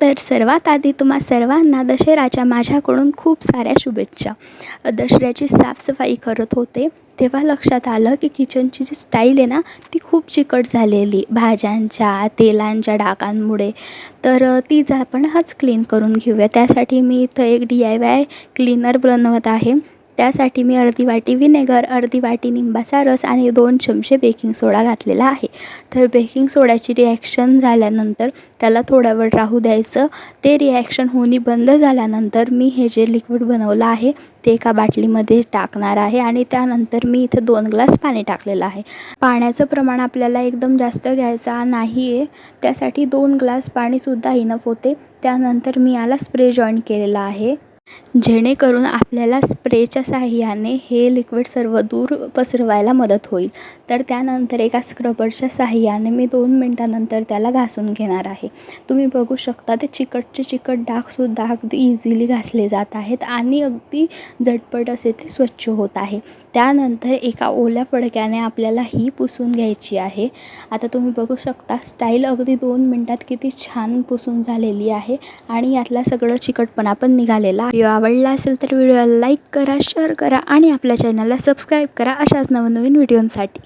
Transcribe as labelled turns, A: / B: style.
A: तर सर्वात आधी तुम्हा सर्वांना दशेराच्या माझ्याकडून खूप साऱ्या शुभेच्छा. दसऱ्याची साफसफाई करत होते. तेव्हा लक्षात आलं की किचनची जी स्टाईल आहे ना ती खूप चिकट झालेली. भाज्यांच्या तेलांच्या डागांमुळे. तर तीच आपण हाच क्लीन करून घेऊया. त्यासाठी मी इथं एक डी आय वाय क्लीनर बनवत आहे. त्यासाठी मी अर्धी वाटी विनेगर अर्धी वाटी निंबाचा रस आणि दोन चमचे बेकिंग सोडा घातलेला आहे. तर बेकिंग सोड्याची रिॲक्शन झाल्यानंतर त्याला थोडा वेळ राहू द्यायचं. ते रिॲक्शन होणे बंद झाल्यानंतर मी हे जे लिक्विड बनवलं आहे ते एका बाटलीमध्ये टाकणार आहे आणि त्यानंतर मी इथे दोन ग्लास पाणी टाकलेलं आहे. पाण्याचं प्रमाण आपल्याला एकदम जास्त घ्यायचा नाही आहे त्यासाठी दोन ग्लास पाणीसुद्धा इनफ होते. त्यानंतर मी याला स्प्रे जॉईन केलेला आहे. जेणेकरून आपल्याला स्प्रेच्या साहाय्याने हे लिक्विड सर्व दूर पसरवायला मदत होईल. तर त्यानंतर एका स्क्रबरच्या साहाय्याने मी दोन मिनटानंतर त्याला घासून घेणार आहे. तुम्ही बघू शकता ते चिकटचे चिकट डागसुद्धा अगदी इझिली घासले जात आहेत आणि अगदी झटपट असे ते स्वच्छ होत आहे. त्यानंतर एका ओल्या फडक्याने आपल्याला ही पुसून घ्यायची आहे. आता तुम्ही बघू शकता स्टाईल अगदी दोन मिनटात किती छान पुसून झालेली आहे आणि यातला सगळं चिकटपणा पण निघालेला आहे. व्हिडिओ आवडला असेल तर व्हिडिओला लाईक करा शेअर करा आणि आपल्या चॅनलला सबस्क्राईब करा अशाच नवनवीन व्हिडिओंसाठी.